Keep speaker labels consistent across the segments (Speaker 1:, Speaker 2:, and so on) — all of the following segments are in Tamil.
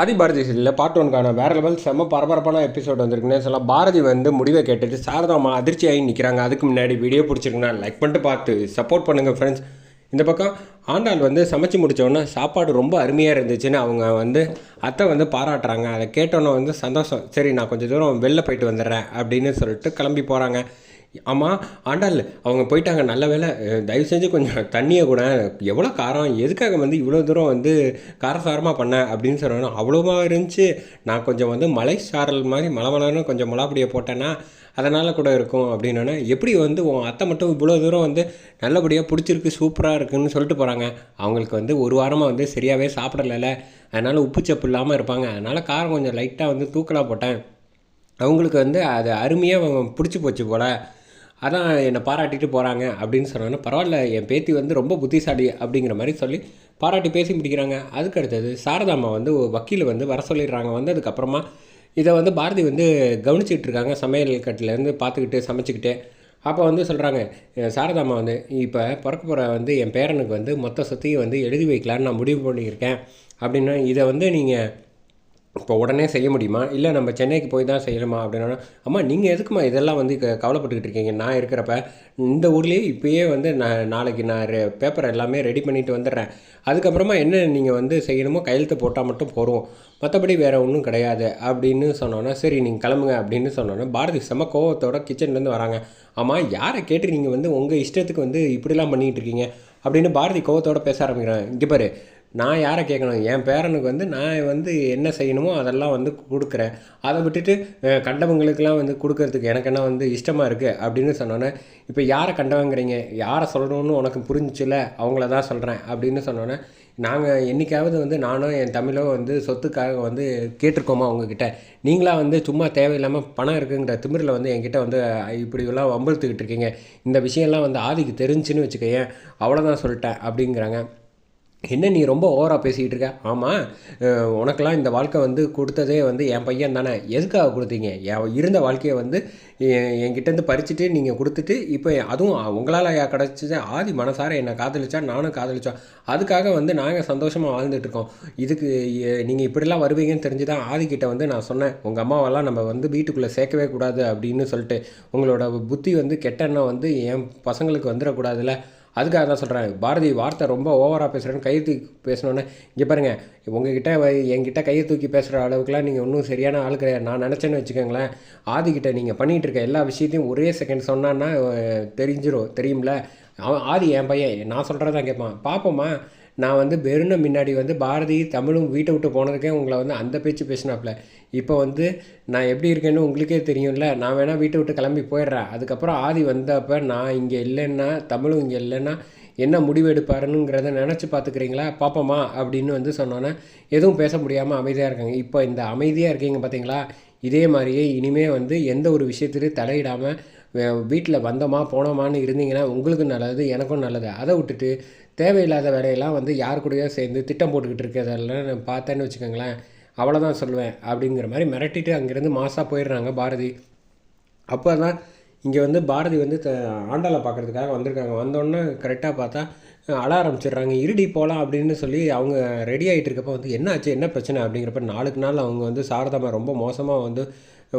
Speaker 1: ஆதி பாரதி சீரியலில் பார்ட் ஒன்கான வேற லெவல் செம்ம பரபரப்பான எபிசோட் வந்திருக்குன்னு சொல்ல பாரதி வந்து முடிவை கேட்டுட்டு சாரதாமா அதிர்ச்சியாகி நிற்கிறாங்க அதுக்கு முன்னாடி வீடியோ பிடிச்சிருக்குன்னா லைக் பண்ணிட்டு பார்த்து சப்போர்ட் பண்ணுங்கள் ஃப்ரெண்ட்ஸ் இந்த பக்கம் ஆண்டாள் வந்து சமைச்சு முடித்தோடனே சாப்பாடு ரொம்ப அருமையாக இருந்துச்சுன்னு அவங்க வந்து அத்தை வந்து பாராட்டுறாங்க. அதை கேட்டோன்னே வந்து சந்தோஷம். சரி நான் கொஞ்சம் தூரம் வெளில போயிட்டு வந்துடுறேன் அப்படின்னு சொல்லிட்டு கிளம்பி போகிறாங்க ஆமாம் ஆண்டாள் அவங்க போயிட்டாங்க நல்ல வேலை தயவு செஞ்சு கொஞ்சம் தண்ணியை கூட எவ்வளோ காரம் எதுக்காக வந்து இவ்வளோ தூரம் வந்து காரசாரமாக பண்ணேன் அப்படின்னு சொன்னோம் அவ்வளோவா இருந்துச்சு. நான் கொஞ்சம் வந்து மலை சாரல் மாதிரி மலை மலர்னு கொஞ்சம் மிளகாப்பொடியை போட்டேன்னா அதனால் கூட இருக்கும் அப்படின்னோடனே எப்படி வந்து உன் அத்தை மட்டும் இவ்வளோ தூரம் வந்து நல்லபடியாக பிடிச்சிருக்கு சூப்பராக இருக்குன்னு சொல்லிட்டு போகிறாங்க அவங்களுக்கு வந்து ஒரு வாரமாக வந்து சரியாகவே சாப்பிடலைல அதனால் உப்பு சப்பு இல்லாமல் இருப்பாங்க. அதனால் காரம் கொஞ்சம் லைட்டாக வந்து தூக்கலாக போட்டேன். அவங்களுக்கு வந்து அது அருமையாக பிடிச்சி போச்சு போல். அதான் என்னை பாராட்டிட்டு போகிறாங்க அப்படின்னு சொன்னோன்னே பரவாயில்ல என் பேத்தி வந்து ரொம்ப புத்திசாலி அப்படிங்கிற மாதிரி சொல்லி பாராட்டி பேசி முடிக்கிறாங்க. அதுக்கு அடுத்தது சாரதாம்மா வந்து வக்கீல் வந்து வர சொல்லிடுறாங்க. வந்து அதுக்கப்புறமா இதை வந்து பாரதி வந்து கவனிச்சிக்கிட்டு இருக்காங்க. சமையல் கட்டிலேருந்து பார்த்துக்கிட்டு சமைச்சிக்கிட்டு. அப்போ வந்து சொல்கிறாங்க சாரதாம்மா வந்து இப்போ பிறக்க போகிற வந்து என் பேரனுக்கு வந்து மொத்த சொத்தையும் வந்து எழுதி வைக்கலான்னு நான் முடிவு பண்ணியிருக்கேன். அப்படின்னா இதை வந்து நீங்கள் இப்போ உடனே செய்ய முடியுமா? இல்லை நம்ம சென்னைக்கு போய் தான் செய்யணுமா அப்படின்னா அம்மா நீங்கள் எதுக்குமா இதெல்லாம் வந்து க கவலைப்பட்டுக்கிட்டு இருக்கீங்க? நான் இருக்கிறப்ப இந்த ஊர்லேயே இப்போயே வந்து நான் நாளைக்கு நான் ரெ பேப்பர் எல்லாமே ரெடி பண்ணிட்டு வந்துடுறேன். அதுக்கப்புறமா என்ன நீங்கள் வந்து செய்யணுமோ கையெழுத்து போட்டால் மட்டும் போகிறோம் மற்றபடி வேறு ஒன்றும் கிடையாது அப்படின்னு சொன்னோன்னா சரி நீங்கள் கிளம்புங்க அப்படின்னு சொன்னோன்னா பாரதி செம்ம கோவத்தோட கிச்சன்லேருந்து வராங்க. ஆமாம் யாரை கேட்டு நீங்கள் வந்து உங்கள் இஷ்டத்துக்கு வந்து இப்படிலாம் பண்ணிகிட்டு இருக்கீங்க? அப்படின்னு பாரதி கோவத்தோட பேச ஆரம்பிக்கிறாங்க. இங்கே பாரு நான் யாரை கேட்கணும்? என் பேரனுக்கு வந்து நான் வந்து என்ன செய்யணுமோ அதெல்லாம் வந்து கொடுக்குறேன். அதை விட்டுட்டு கண்டவங்களுக்கெல்லாம் வந்து கொடுக்கறதுக்கு எனக்கு என்ன வந்து இஷ்டமாக இருக்குது அப்படின்னு சொன்னோன்னே இப்போ யாரை கண்டவங்கிறீங்க? யாரை சொல்லணும்னு உனக்கு புரிஞ்சிச்சுல அவங்கள தான் சொல்கிறேன் அப்படின்னு சொன்னோன்னே நாங்கள் என்றைக்காவது வந்து நானும் என் தமிழோ வந்து சொத்துக்காக வந்து கேட்டிருக்கோமா உங்ககிட்ட? நீங்களாக வந்து சும்மா தேவையில்லாமல் பணம் இருக்குங்கிற திமிரில் வந்து என்கிட்ட வந்து இப்படிலாம் வம்பழுத்துக்கிட்டு இருக்கீங்க. இந்த விஷயம்லாம் வந்து ஆதிக்கு தெரிஞ்சுன்னு வச்சுக்கோயேன். அவ்வளோதான் சொல்லிட்டேன். அப்படிங்கிறாங்க. என்ன நீ ரொம்ப ஓவராக பேசிக்கிட்டு இருக்க? ஆமாம் அஹ், உனக்கெல்லாம் இந்த வாழ்க்கை வந்து கொடுத்ததே வந்து என் பையன் தானே. எதுக்காக கொடுத்தீங்க? என் இருந்த வாழ்க்கையை வந்து என் என்கிட்டேருந்து பறிச்சுட்டு நீங்கள் கொடுத்துட்டு இப்போ அதுவும் உங்களால் கிடச்சிது ஆதி மனசார என்னை காதலிச்சா நானும் காதலிச்சோம் அதுக்காக வந்து நாங்கள் சந்தோஷமாக வாழ்ந்துட்டுருக்கோம் இதுக்கு நீங்கள் இப்படிலாம் வருவீங்கன்னு தெரிஞ்சு தான் ஆதிக்கிட்ட வந்து நான் சொன்னேன். உங்கள் அம்மாவெல்லாம் நம்ம வந்து வீட்டுக்குள்ளே சேர்க்கவே கூடாது அப்படின்னு சொல்லிட்டு. உங்களோட புத்தி வந்து கெட்ட எண்ணம் வந்து என் பசங்களுக்கு வந்துடக்கூடாதுல்ல. அதுக்காக தான் சொல்கிறேன் பாரதி வார்த்தை ரொம்ப ஓவராக பேசுகிறேன்னு கையை தூக்கி பேசணுன்னே இங்கே பாருங்கள் உங்ககிட்ட வ- என்கிட்ட கையை தூக்கி பேசுகிற அளவுக்குலாம் நீங்கள் ஒன்றும் சரியான ஆள் கிடையாது. நான் நினச்சேன்னு வச்சுக்கோங்களேன் ஆதிக்கிட்ட நீங்கள் பண்ணிகிட்டு இருக்க எல்லா விஷயத்தையும் ஒரே செகண்ட் சொன்னான்னா தெரிஞ்சிடும் தெரியும்ல? அவன் ஆதி என் பையன் நான் சொல்கிறதான் கேட்பான் பார்ப்போம்மா நான் வந்து வெறுன முன்னாடி வந்து பாரதி தமிழும் வீட்டை விட்டு போனதுக்கே உங்களை வந்து அந்த பேச்சு பேசினாப்புல. இப்போ வந்து நான் எப்படி இருக்கேன்னு உங்களுக்கே தெரியும்ல. நான் வேணால் வீட்டை விட்டு கிளம்பி போயிடுறேன். அதுக்கப்புறம் ஆதி வந்தப்போ நான் இங்கே இல்லைன்னா தமிழும் இங்கே இல்லைன்னா என்ன முடிவு எடுப்பாருங்கிறத நினச்சி பார்த்துக்கிறீங்களா? பார்ப்போமா? அப்படின்னு வந்து சொன்னோன்னே எதுவும் பேச முடியாமல் அமைதியாக இருக்காங்க. இப்போ இந்த அமைதியாக இருக்கீங்க பார்த்தீங்களா இதே மாதிரியே இனிமே வந்து எந்த ஒரு விஷயத்துலையும் தலையிடாமல் வீட்டில் வந்தோமா போனோமான்னு இருந்தீங்கன்னா உங்களுக்கு நல்லது எனக்கும் நல்லது. அதை விட்டுட்டு தேவையில்லாத வேலையெல்லாம் வந்து யார் கூடயோ சேர்ந்து திட்டம் போட்டுக்கிட்டு இருக்கிறதெல்லாம் நான் பார்த்தேன்னு வச்சுக்கோங்களேன். அவ்வளோதான் சொல்லுவேன் அப்படிங்கிற மாதிரி மிரட்டிட்டு அங்கேருந்து மாசாக போயிடுறாங்க பாரதி. அப்போ தான் இங்கே வந்து பாரதி வந்து த ஆண்டாளை பார்க்குறதுக்காக வந்திருக்காங்க. வந்தோடனே கரெக்டாக பார்த்தா அழ ஆரம்பிச்சிடுறாங்க இருடி போகலாம் அப்படின்னு சொல்லி அவங்க ரெடி ஆகிட்டு இருக்கப்போ வந்து என்ன ஆச்சு என்ன பிரச்சனை? அப்படிங்கிறப்ப நாளுக்கு நாள் அவங்க வந்து சாரதாமா ரொம்ப மோசமாக வந்து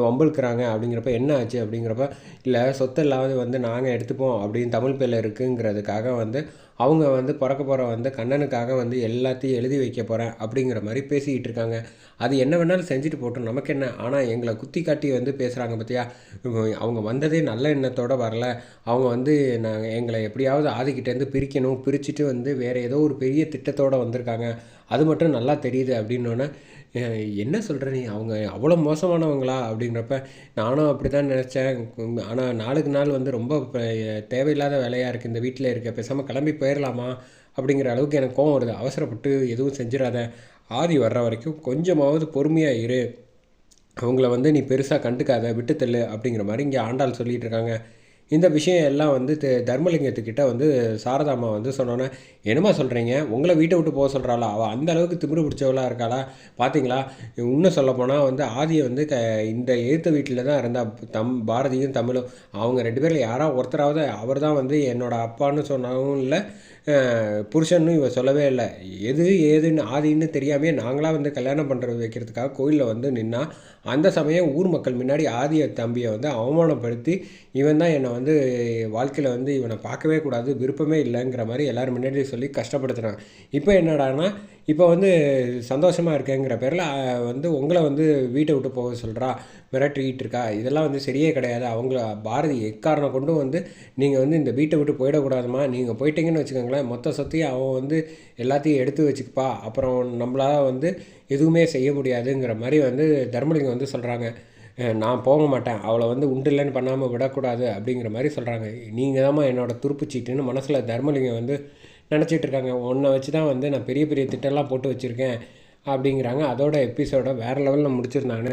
Speaker 1: வம்பிழுக்கிறாங்க அப்படிங்கிறப்ப என்ன ஆச்சு அப்படிங்கிறப்ப இல்லை சொத்து இல்லாத வந்து நாங்கள் எடுத்துப்போம் அப்படின்னு தமிழ் பேரில் இருக்குங்கிறதுக்காக வந்து அவங்க வந்து பிறக்க போகிற வந்து கண்ணனுக்காக வந்து எல்லாத்தையும் எழுதி வைக்க போகிறேன் அப்படிங்கிற மாதிரி பேசிக்கிட்டு இருக்காங்க அது என்ன வேணாலும் செஞ்சுட்டு போட்டோம். நமக்கு என்ன? ஆனால் எங்களை குத்தி காட்டி வந்து பேசுகிறாங்க பார்த்தியா அவங்க வந்ததே நல்ல எண்ணத்தோடு வரல. அவங்க வந்து நாங்கள் எங்களை எப்படியாவது ஆதிக்கிட்டேருந்து பிரிக்கணும் பிரிச்சுட்டு வந்து வேறு ஏதோ ஒரு பெரிய திட்டத்தோடு வந்திருக்காங்க. அது மட்டும் நல்லா தெரியுது அப்படின்னோடனே என்ன சொல்கிற நீ? அவங்க அவ்வளோ மோசமானவங்களா? அப்படிங்கிறப்ப நானும் அப்படி தான் நினச்சேன். ஆனால் நாளுக்கு நாள் வந்து ரொம்ப தேவையில்லாத வேலையாக இருக்குது இந்த வீட்டில் இருக்க பேசாமல் கிளம்பி போயிடலாமா அப்படிங்கிற அளவுக்கு எனக்கு கோவம் வருது. அவசரப்பட்டு எதுவும் செஞ்சிடாத. ஆதி வர்ற வரைக்கும் கொஞ்சமாவது பொறுமையாக இரு. அவங்கள வந்து நீ பெருசாக கண்டுக்காத விட்டு தள்ளு அப்படிங்கிற மாதிரி இங்கே ஆண்டாள் சொல்லிகிட்டு இருக்காங்க. இந்த விஷயம் எல்லாம் வந்து தர்மலிங்கத்துக்கிட்ட வந்து சாரதாம்மா வந்து சொன்னோன்னே என்னம்மா சொல்கிறீங்க உங்களை வீட்டை விட்டு போக சொல்கிறாளா அவள் அந்த அளவுக்கு திமிரு பிடிச்சவளாக இருக்காளா? பார்த்தீங்களா இன்னும் சொல்லப்போனால் வந்து ஆதியை வந்து க இந்த எழுத்த வீட்டில் தான் இருந்தா தம் பாரதியும் தமிழும் அவங்க ரெண்டு பேரில் யாரோ ஒருத்தராவது அவர் தான் வந்து என்னோட அப்பான்னு சொன்னாலும் இல்லை புருஷன்னு இவ சொல்லவே இல்லை. எது ஏதுன்னு ஆதின்னு தெரியாமே நாங்களாக வந்து கல்யாணம் பண்ணுறது வைக்கிறதுக்காக கோயிலில் வந்து நின்னா அந்த சமயம் ஊர் மக்கள் முன்னாடி ஆதிய தம்பியை வந்து அவமானப்படுத்தி இவன் தான் என்னை வந்து வாழ்க்கையில் வந்து இவனை பார்க்கவே கூடாது விருப்பமே இல்லைங்கிற மாதிரி எல்லோரும் முன்னாடி சொல்லி கஷ்டப்படுத்துகிறான் இப்போ என்னடான்னா இப்போ வந்து சந்தோஷமாக இருக்கேங்கிற பேரில் வந்து உங்களை வந்து வீட்டை விட்டு போக சொல்கிறா மிரட்டிக்கிட்டு இருக்கா இதெல்லாம் வந்து சரியே கிடையாது. அவங்கள பாரதி எக்காரணம் கொண்டும் வந்து நீங்கள் வந்து இந்த வீட்டை விட்டு போயிடக்கூடாதுமா நீங்கள் போயிட்டீங்கன்னு வச்சுக்கோங்களேன் மொத்த சொத்தையும் அவன் வந்து எல்லாத்தையும் எடுத்து வச்சுக்கப்பா. அப்புறம் நம்மளால் வந்து எதுவுமே செய்ய முடியாதுங்கிற மாதிரி வந்து தர்மலிங்கம் வந்து சொல்கிறாங்க நான் போக மாட்டேன் அவளை வந்து உண்டு இல்லைன்னு பண்ணாமல் விடக்கூடாது அப்படிங்கிற மாதிரி சொல்கிறாங்க நீங்கள் தாம்மா என்னோடய துருப்புச்சீட்டுன்னு மனசில் தர்மலிங்கம் வந்து நினச்சிட்டு இருக்காங்க. உன்னை வச்சு தான் வந்து நான் பெரிய பெரிய திட்டம்லாம் போட்டு வச்சுருக்கேன் அப்படிங்கிறாங்க. அதோட எபிசோட வேறு லெவலில் முடிச்சிருந்தாங்க.